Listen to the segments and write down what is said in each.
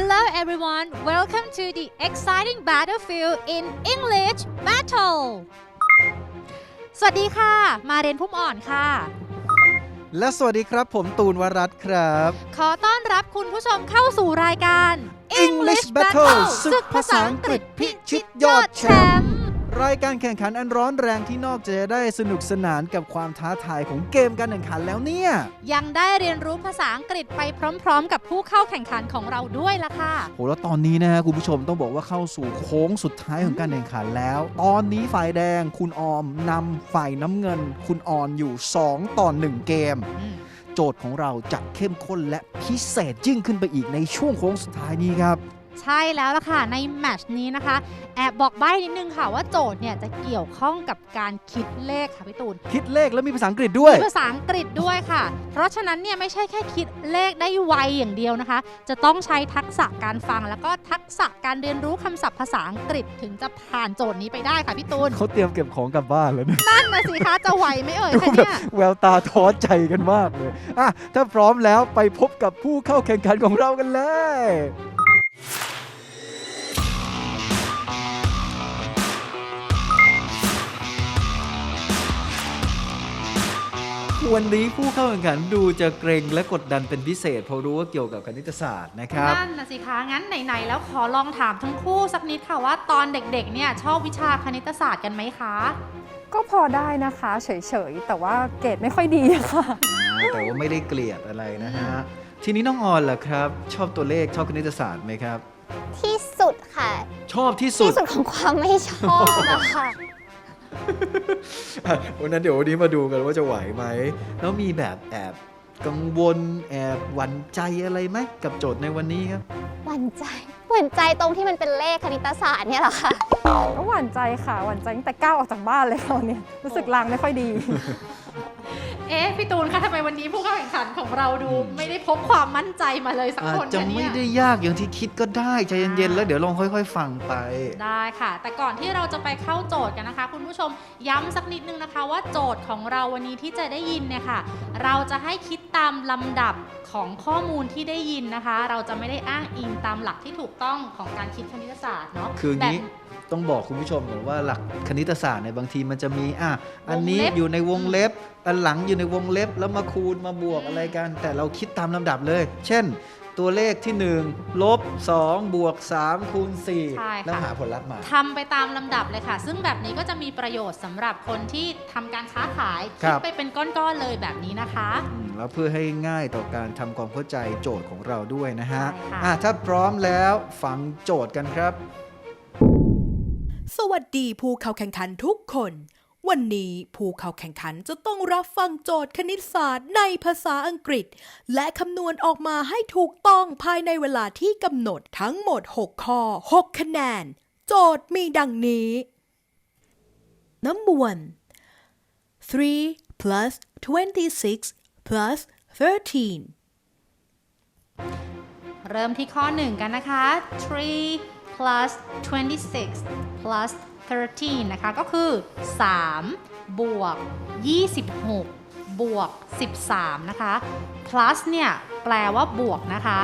Hello everyone, welcome to the exciting battlefield in English Battle สวัสดีค่ะ มาเรียนพุ่มอ่อนค่ะ และสวัสดีครับผมตูนวรัตน์ครับ ขอต้อนรับคุณผู้ชมเข้าสู่รายการ English Battle ศึกภาษาอังกฤษพิชิตยอดแชมป์ รายการแข่งขันอันร้อนแรงที่นอกจากจะได้สนุกสนานกับความท้าทายของเกมการแข่งขันแล้วเนี่ย ยังได้เรียนรู้ภาษาอังกฤษไปพร้อม ๆ กับผู้เข้าแข่งขันของเราด้วยล่ะค่ะโหแล้วตอนนี้นะฮะคุณผู้ชมต้องบอกว่าเข้าสู่โค้งสุดท้ายของการแข่งขันแล้ว ตอนนี้ฝ่ายแดงคุณออมนำฝ่ายน้ำเงิน คุณออนอยู่ 2 ต่อ 1 เกมโจทย์ของเราจะเข้มข้นและพิเศษยิ่งขึ้นไปอีกในช่วงโค้งสุดท้ายนี้ครับ ใช่แล้วล่ะค่ะ ในแมตช์นี้นะคะ แอบบอกใบ้นิดนึงค่ะว่าโจทย์เนี่ยจะเกี่ยวข้องกับการคิดเลขค่ะพี่ตูน คิดเลขแล้วมีภาษาอังกฤษด้วย มีภาษาอังกฤษด้วยค่ะ เพราะฉะนั้นเนี่ยไม่ใช่แค่คิดเลขได้ไวอย่างเดียวนะคะ จะต้องใช้ทักษะการฟังแล้วก็ทักษะการเรียนรู้คำศัพท์ภาษาอังกฤษถึงจะผ่านโจทย์นี้ไปได้ค่ะพี่ตูนเขาเตรียมเก็บของกลับบ้านแล้วนะนั่นนะสิคะจะไหวไหมเอ่ยดูคะแบบเนี่ยแววตาท้อใจกันมากเลยอะถ้าพร้อมแล้วไปพบกับผู้เข้าแข่งขันของเรากันเลย วันนี้ผู้เข้าแข่งขันดูจะเกรงและกดดันเป็นพิเศษเพราะรู้ว่าเกี่ยวกับคณิตศาสตร์นะครับ นั่นนะสิคะ งั้นไหนๆแล้วขอลองถามทั้งคู่สักนิดค่ะว่าตอนเด็กๆ เนี่ยชอบวิชาคณิตศาสตร์กันไหมคะ ก็พอได้นะคะเฉยๆ แต่ว่าเกรดไม่ค่อยดีอะค่ะอ่าแต่ว่าไม่ได้เกลียดอะไรนะฮะ ทีนี้น้องออนล่ะครับ ชอบตัวเลขชอบคณิตศาสตร์ไหมครับ ที่สุดค่ะ ชอบที่สุที่ดสุดของความไม่ชอบอะค่ะอะ วันนั้นเดี๋ยววันนี้มาดูกันว่าจะไหวไหม แล้วมีแบบแอบกังวลแอบหวั่นใจอะไรไหมกับโจทย์ในวันนี้ครับ หวั่นใจ หวั่นใจตรงที่มันเป็นเลขคณิตศาสตร์เนี่ยแหละค่ะก็หวั่นใจค่ะ หวั่นใจตั้งแต่ก้าวออกจากบ้านเลยค่ะวันเนี่ยรู้สึกลางไม่ค่อยดี เอ๊ะพี่ตูนคะทำไมวันนี้ผู้เข้าแข่งขันของเราดู ไม่ได้พบความมั่นใจมาเลยสักอาคจนจะคะเนี่ไม่ย ได้ยากอย่างที่คิดก็ได้ใจเย็นๆแล้วเดี๋ยวลองค่อย ๆ ฟังไป ได้ค่ะ แต่ก่อนที่เราจะไปเข้าโจทย์กันนะคะคุณ ผู้ชมย้ำสักนิดนึงนะคะ ว่าโจทย์ของเราวันนี้ที่จะได้ยินเนี่ยค่ะ เราจะให้คิดตามลำดับของข้อมูลที่ได้ยินนะคะ เราจะไม่ได้อ้างอิงตามหลักที่ถูกต้องของการคิดคณิตศาสตร์เนาะคืออย่างนี้แบบต้องบอกคุณผู้ชมก่อนว่าหลักคณิตศาสตร์ในยบางทีมันจะมีอะอันนี้วงเล็บอยู่ในวงเล็บ อันหลังอยู่ในวงเล็บแล้วมาคูณมาบวกอะไรกัน แต่เราคิดตามลำดับเลย เช่น ตัวเลขที่ 1 ลบ 2 บวก 3 คูณ ใช่4 ค่ะ แล้วหาผลลัพธ์มา ทำไปตามลำดับเลยค่ะ ซึ่งแบบนี้ก็จะมีประโยชน์สำหรับคนที่ทำการค้าขายครัคิดบ ไปเป็นก้อนๆเลยแบบนี้นะคะ อืมแล้วเพื่อให้ง่ายต่อการทำความเข้าใจโจทย์ของเราด้วยนะฮะใช่ค่ะ อะ ถ้าพร้อมแล้วฟังโจทย์กันครับ สวัสดีผู้เข้าแข่งขันทุกคน วันนี้ผู้เข้าแข่งขันจะต้องรับฟังโจทย์คณิตศาสตร์ในภาษาอังกฤษ และคำนวณออกมาให้ถูกต้องภายในเวลาที่กำหนดทั้งหมด 6 ข้อ 6 คะแนน โจทย์มีดังนี้ Number one 3 plus 26 plus 13เริ่มที่ข้อ 1 กันนะคะ3 plus 26 plus 13 นะคะ ก็คือ 3 บวก 26 บวก 13 นะคะ plus เนี่ย แปลว่าบวกนะคะ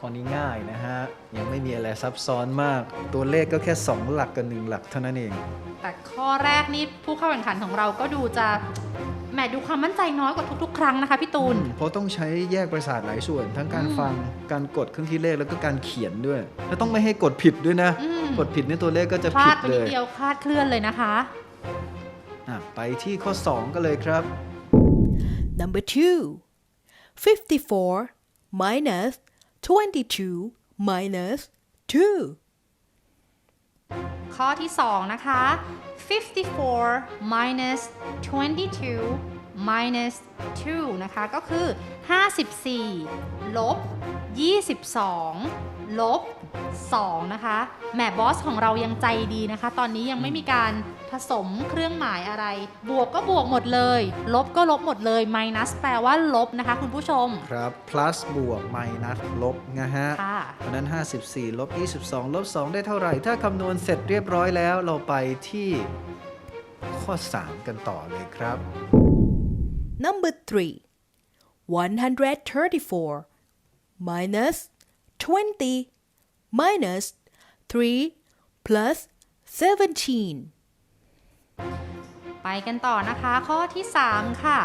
ข้อนี้ง่ายนะฮะ ยังไม่มีอะไรซับซ้อนมาก ตัวเลขก็แค่ 2 หลักกับ1หลักเท่านั้นเอง แต่ข้อแรกนี่ผู้เข้าแข่งขันของเราก็ดูจะแหมดูความมั่นใจน้อยกว่าทุกๆ ครั้งนะคะพี่ตูน เพราะต้องใช้แยกประสาทหลายส่วน ทั้งการอืมฟังการกดเครื่องคิดเลขแล้วก็การเขียนด้วย แล้วต้องไม่ให้กดผิดด้วยนะอืมกดผิดนี่ตัวเลขก็จะพลาผิดดไปเลนิดยเดียวคลาดเคลื่อนเลยนะคะอะไปที่ข้อ 2ก็เลยครับ Number two 54 minus 22 minus 2 ข้อที่ 2 นะคะ 54 minus 22 minus 2 นะคะ ก็คือ 54 ลบ 22 ลบ 2นะคะแหมบอสของเรายังใจดีนะคะ ตอนนี้ยังไม่มีการผสมเครื่องหมายอะไร บวกก็บวกหมดเลย ลบก็ลบหมดเลย minus แปลว่าลบนะคะ คุณผู้ชม ครับ plus บวก minus ลบนะฮะค่ะเพราะฉะนั้น 54 ลบ 22 ลบ 2 ได้เท่าไหร่ ถ้าคำนวณเสร็จเรียบร้อยแล้ว เราไปที่ข้อ 3 กันต่อเลยครับ Number 3 134 minus 20 minus 3 plus 17ไปกันต่อนะคะ ข้อที่ 3 ค่ะ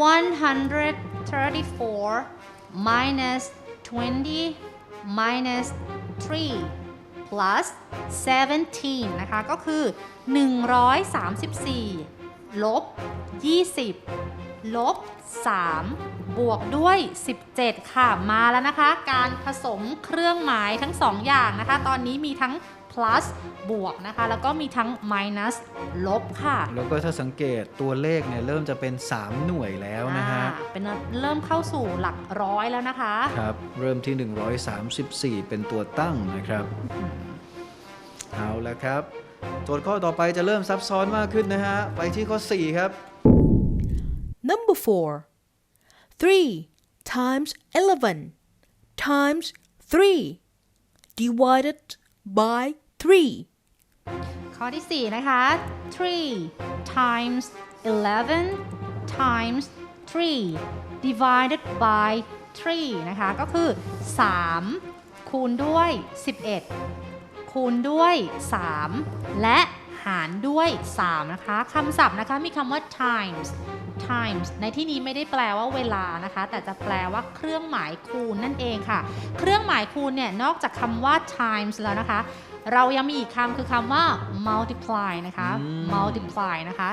134 minus 20 minus 3 plus 17 นะคะ ก็คือ 134 ลบ 20 ลบ 3 บวกด้วย 17 ค่ะ มาแล้วนะคะ การผสมเครื่องหมายทั้ง 2 อย่างนะคะ ตอนนี้มีทั้ง plus บวกนะคะ แล้วก็มีทั้ง minus ลบค่ะ แล้วก็ถ้าสังเกตตัวเลขเนี่ยเริ่มจะเป็น 3 หน่วยแล้วนะฮะอ่าเป็นเริ่มเข้าสู่หลักร้อยแล้วนะคะ ครับ เริ่มที่ 134 เป็นตัวตั้งนะครับ เอาละครับ โจทย์ข้อต่อไปจะเริ่มซับซ้อนมากขึ้นนะฮะ ไปที่ข้อ 4 ครับ Number 4 3 times 11 times 3 divided by 3ข้อที่ 4 นะคะ 3 times 11 times 3 divided by 3 นะคะ ก็คือ 3 คูณด้วย 11 คูณด้วย 3 และหารด้วย 3 นะคะคำศัพท์นะคะ มีคำว่า times times ในที่นี้ไม่ได้แปลว่าเวลานะคะ แต่จะแปลว่าเครื่องหมายคูณนั่นเองค่ะ เครื่องหมายคูณเนี่ยนอกจากคำว่า times แล้วนะคะ เรายังมีอีกคำคือคำว่า multiply นะคะอืม multiply นะคะ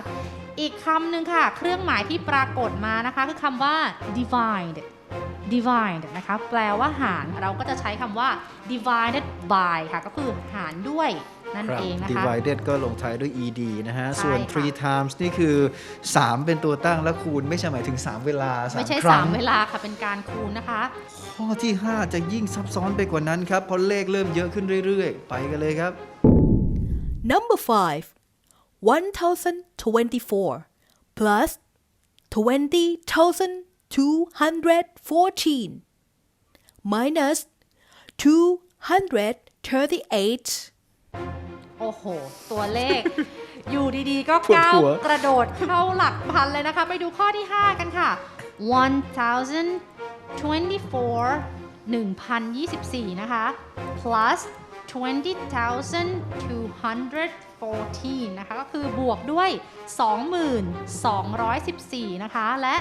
อีกคำหนึ่งค่ะ เครื่องหมายที่ปรากฏมานะคะ คือคำว่า divide divide นะคะแปลว่าหารเราก็จะใช้คำว่า divided by ค่ะ ก็คือหารด้วย นั่นครับเองนะคะ divided ก็ลงท้ายด้วย ed นะฮะใช่ส่วนค่ะ3 times นี่คือ 3 เป็นตัวตั้งและคูณ ไม่ใช่หมายถึง 3 เวลา ไม่ใช่3ครั้ง3เวลาค่ะ เป็นการคูณนะคะ ข้อที่ 5 จะยิ่งซับซ้อนไปกว่านั้นครับ เพราะเลขเริ่มเยอะขึ้นเรื่อยๆ ไปกันเลยครับ Number 5 1024 plus 20,214 minus 238 โอ้โห ตัวเลข อยู่ดีๆ ก็ปวดก้าวหัว กระโดดเข้าหลักพันเลยนะคะ ไปดูข้อที่ 5 กันค่ะ 1024 1024 นะคะ plus 20,214 นะคะ ก็คือบวกด้วย 2,214 นะคะ และ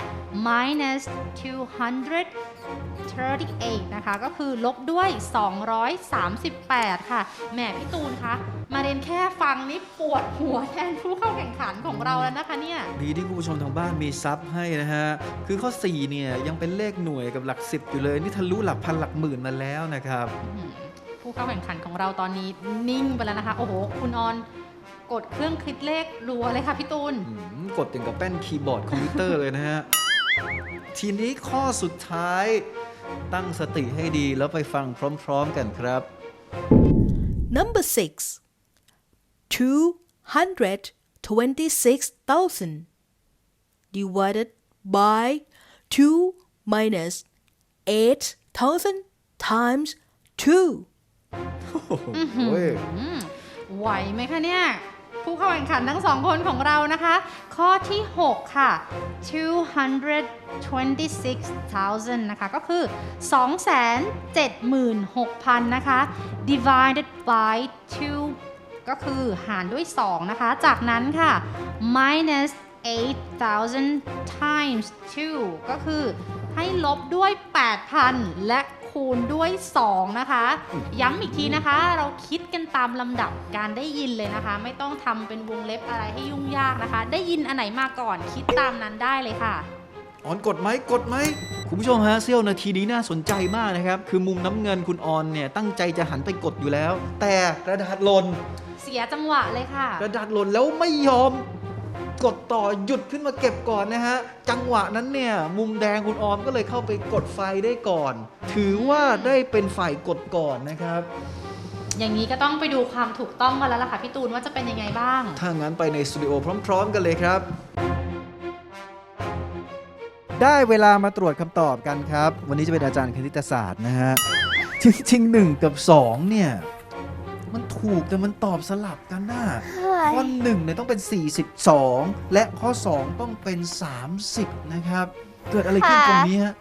minus 238 นะคะ ก็คือลบด้วย 238 ค่ะ แหมพี่ตูนคะ มาเรียนแค่ฟังนี่ปวดหัวแทนผู้เข้าแข่งขันของเราแล้วนะคะเนี่ย ดีที่คุณผู้ชมทางบ้านมีซับให้นะฮะ คือข้อ 4 เนี่ย ยังเป็นเลขหน่วยกับหลัก 10 อยู่เลย นี่ทะลุหลักพันหลักหมื่นมาแล้วนะครับอื้อหือผู้เข้าแข่งขันของเราตอนนี้นิ่งไปแล้วนะคะ โอ้โห คุณออน กดเครื่องคิดเลขรัวเลยค่ะพี่ตูน อืมกดอย่างกับแป้นคีย์บอร์ดคอมพิวเตอร์เลยนะฮะ ทีนี้ข้อสุดท้าย ตั้งสติให้ดีแล้วไปฟังพร้อมๆกันครับ Number 6 226,000 divided by 2 minus 8,000 times 2 โอ้ยอืมไหวไหมคะเนี่ย ผู้เข้าแข่งขันทั้งสองคนของเรานะคะ ข้อที่ 6 ค่ะ 226,000 นะคะ ก็คือ 276,000 นะคะ divided by 2 ก็คือหารด้วย 2 นะคะ จากนั้นค่ะ minus 8,000 times 2 ก็คือให้ลบด้วย 8,000 และคูณด้วย 2 นะคะ ย้ำอีกทีนะคะ เราคิดกันตามลำดับการได้ยินเลยนะคะ ไม่ต้องทำเป็นวงเล็บอะไรให้ยุ่งยากนะคะ ได้ยินอันไหนมาก่อนคิดตามนั้นได้เลยค่ะออนกดไหมกดไหมคุณผู้ชมฮะเซี่ยวนาทีนี้น่าสนใจมากนะครับ คือมุมน้ำเงินคุณออนเนี่ยตั้งใจจะหันไปกดอยู่แล้ว แต่กระดาษหล่นเสียจังหวะเลยค่ะ กระดาษหล่นแล้วไม่ยอม กดต่อหยุดขึ้นมาเก็บก่อนนะฮะ จังหวะนั้นเนี่ย มุมแดงคุณออมก็เลยเข้าไปกดไฟได้ก่อน ถือว่าได้เป็นฝ่ายกดก่อนนะครับ อย่างนี้ก็ต้องไปดูความถูกต้องกันแล้วล่ะค่ะพี่ตูนว่าจะเป็นยังไงบ้าง ถ้างั้นไปในสตูดิโอพร้อม ๆ กันเลยครับ ได้เวลามาตรวจคำตอบกันครับ วันนี้จะเป็นอาจารย์คณิตศาสตร์นะฮะจริงๆหนึ่งกับสองเนี่ย มันถูกแต่มันตอบสลับกันน่ะข้อหนึ่งเนี่ยต้องเป็น 42 และข้อ 2 ต้องเป็น 30 นะครับ เกิดอะไรขึ้นตรงนี้ฮะ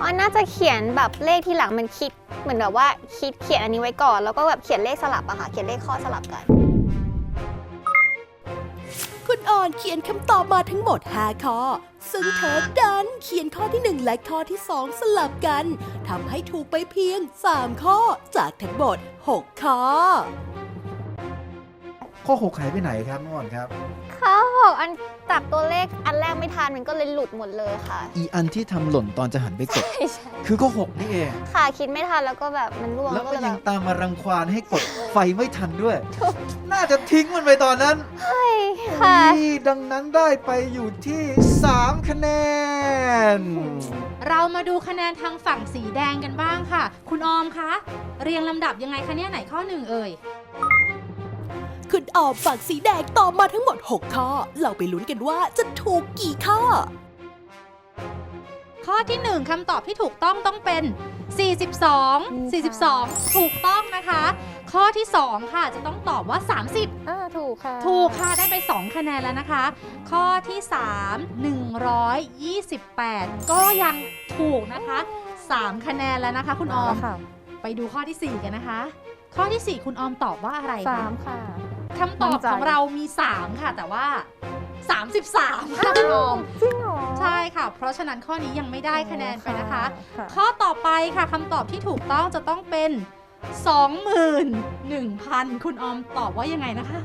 อ๋อน่าจะเขียนแบบเลขที่หลังมันคิด เหมือนแบบว่าคิดเขียนอันนี้ไว้ก่อน แล้วก็แบบเขียนเลขสลับอะค่ะ เขียนเลขข้อสลับกัน คุณออนเขียนคำตอบมาทั้งหมด 5 ข้อ ซึ่งเธอดันเขียนข้อที่ 1 และข้อที่ 2 สลับกันทำให้ถูกไปเพียง 3 ข้อจากทั้งหมด 6 ข้อ ข้อ6หายไปไหนครับน้องอ่อนครับ ข้อหก อันจับตัวเลขอันแรกไม่ทันมันก็เลยหลุดหมดเลยค่ะ อีอันที่ทำหล่นตอนจะหันไปกดใช่ใช่คือข้อ6นี่เอง ค่ะคิดไม่ทันแล้วก็แบบมันร่วงแล้แล้ววก็ก็เลยแบยังบตามมารังควานให้กด ไฟไม่ทันด้วย น่าจะทิ้งมันไปตอนนั้นค่ะ นี่ดังนั้นได้ไปอยู่ที่ 3 คะแนน เรามาดูคะแนนทางฝั่งสีแดงกันบ้างค่ะ คุณออมคะ เรียงลำดับยังไงคะเนี่ยไหนข้อหนึ่งเอ่ย คุณออกฝั่งสีแดงตอบมาทั้งหมด 6 ข้อ เราไปลุ้นกันว่าจะถูกกี่ข้อ ข้อที่ 1คำตอบที่ถูกต้องต้องเป็น 42 42 ถูกต้องนะคะ ข้อที่ 2 ค่ะจะต้องตอบว่า 30 อ่าถูกค่ะถูกค่ะได้ไป 2 คะแนนแล้วนะคะ ข้อที่ 3 128 ก็ยังถูกนะคะ 3 คะแนนแล้วนะคะ คุณออม ค่ะไปดูข้อที่ 4 กันนะคะ ข้อทีสี่4 คุณออมตอบว่าอะไรสาคะมค่ะ คำตอบมั่นใจของเรามี 3 ค่ะ แต่ว่า 33ค่ะคุณออมจริงเหรอ ใช่ค่ะ เพราะฉะนั้นข้อนี้ยังไม่ได้คะแนนไปนะคะ ค่ะ ข้อต่อไปค่ะคำตอบที่ถูกต้องจะต้องเป็น 21,000 คุณออมตอบว่ายังไงนะคะ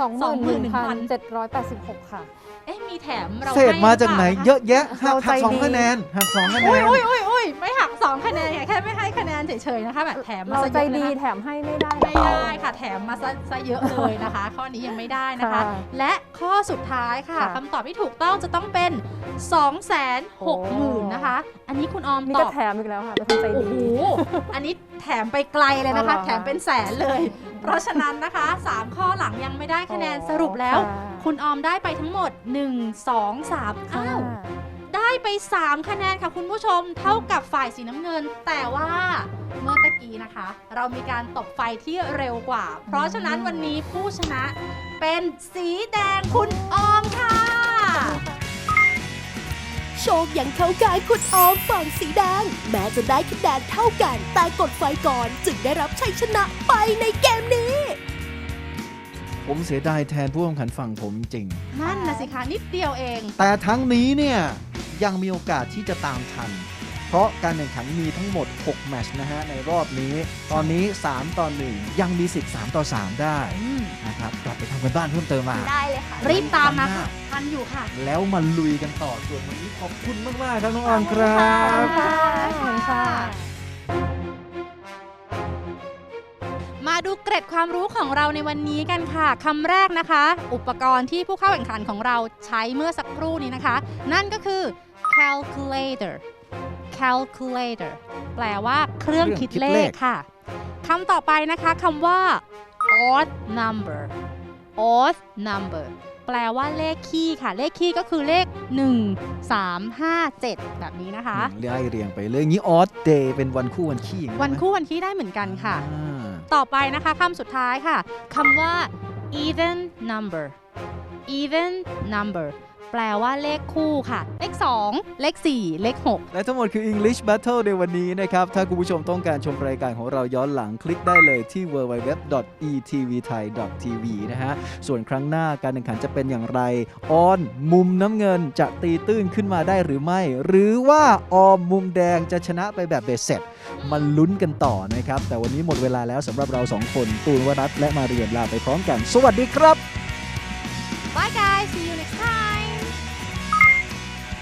สองหมื่นหนึ่งพัน21,000เจ็ดร้อยแปดสิบหกค่ะ เอ๊ะมีแถมเราเศษมาจากไหนให้เยอะแยะหักเราใจหักสองดีคะแนนหักสองคะแนอุ้ยนอุ้ยอุ้ยอุ้ยไม่หัก2คะแนนค่ะแค่ไม่ให้คะแนนเฉยๆนะคะแบบแถมมาเราซะใจเยอะดีนะคะแถมให้ไม่ได้ไม่ได้ค่ะ แถมมาซะซะเยอะเลยนะคะ ข้อนี้ยังไม่ได้นะคะค่ะและข้อสุดท้ายค่ะค่ะคำตอบที่ถูกต้องจะต้องเป็น 260,000นะคะ อันนี้คุณออมนี่ตก็อบแถมอีกแล้วค่ะเป็นคนใจโอ้ดีโหอันนี้แถมไปไกลเลยนะคะอ๋อเหรอแถมเป็นแสนเลย เพราะฉะนั้นนะคะ 3 ข้อหลังยังไม่ได้คะแนนโอ้สรุปแล้วค่ะคุณออมได้ไปทั้งหมด1 2 3 อ้าวค่ะได้ไป 3 คะแนนค่ะคุณผู้ชมเท่ากับฝ่ายสีน้ำเงิน แต่ว่าเมื่อตะกี้นะคะ เรามีการตบไฟที่เร็วกว่า เพราะฉะนั้นวันนี้ผู้ชนะเป็นสีแดงคุณออมค่ะ โชคยังเข้าข้างคุณออมฝั่งสีแดง แม้จะได้คะแนนเท่ากัน แต่กดไฟก่อนจึงได้รับชัยชนะไปในเกมนี้ ผมเสียดายแทนผู้แข่งขันฝั่งผมจริง นั่นนะสิคะนิดเดียวเอง แต่ทั้งนี้เนี่ยยังมีโอกาสที่จะตามทัน เพราะการแข่งขันมีทั้งหมด 6 แมตช์นะฮะในรอบนี้ ตอนนี้ 3 ต่อ 1 ยังมีสิทธิ์3ต่อ 3 ได้นะครับกลับไปทำกันบ้านเพิ่มเติมมา ได้เลยค่ะ รีบตามมาค่ะทันอยู่ค่ะ แล้วมาลุยกันต่อส่วนวันนี้ขอบคุณมาก ๆ ครับน้องออมครับค่ะ ขอบคุณค่ะมา ดูเกร็ดความรู้ของเราในวันนี้กันค่ะคำแรกนะคะ อุปกรณ์ที่ผู้เข้าแข่งขันของเราใช้เมื่อสักครู่นี้นะคะ นั่นก็คือ calculator calculator แปลว่าเครื่องคิดเลขค่ะคำต่อไปนะคะคำว่า odd number odd number แปลว่าเลขคี่ค่ะ เลขคี่ก็คือเลข 1 3 5 7 แบบนี้นะคะเรียงเรียงไปเลยอย่างนี้ออสเดย์เป็นวันคู่วันขี้อย่างนี้วันไหมคู่วันคี่ได้เหมือนกันค่ะอ่า ต่อไปนะคะคำสุดท้ายค่ะคำว่า even number even number แปลว่าเลขคู่ค่ะ เลข 2 เลข 4 เลข 6 และทั้งหมดคือ English Battle ในวันนี้นะครับ ถ้าคุณผู้ชมต้องการชมรายการของเราย้อนหลังคลิกได้เลยที่ www.etvthai.tv นะฮะ ส่วนครั้งหน้าการแข่งขันจะเป็นอย่างไร ออนมุมน้ำเงินจะตีตื้นขึ้นมาได้หรือไม่ หรือว่าออมมุมแดงจะชนะไปแบบเบ็ดเสร็จมาลุ้นกันต่อนะครับ แต่วันนี้หมดเวลาแล้วสำหรับเราสองคนตูนวรัตน์และมาเรียนลาไปพร้อมกัน สวัสดีครับ Bye guys see you next time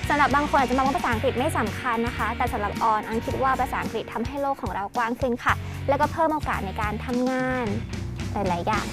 สำหรับบางคนอาจจะมองว่าภาษาอังกฤษไม่สำคัญนะคะ แต่สำหรับออนออนคิดว่าภาษาอังกฤษทำให้โลกของเรากว้างขึ้นค่ะ แล้วก็เพิ่มโอกาสในการทำงานหลาย ๆ อย่าง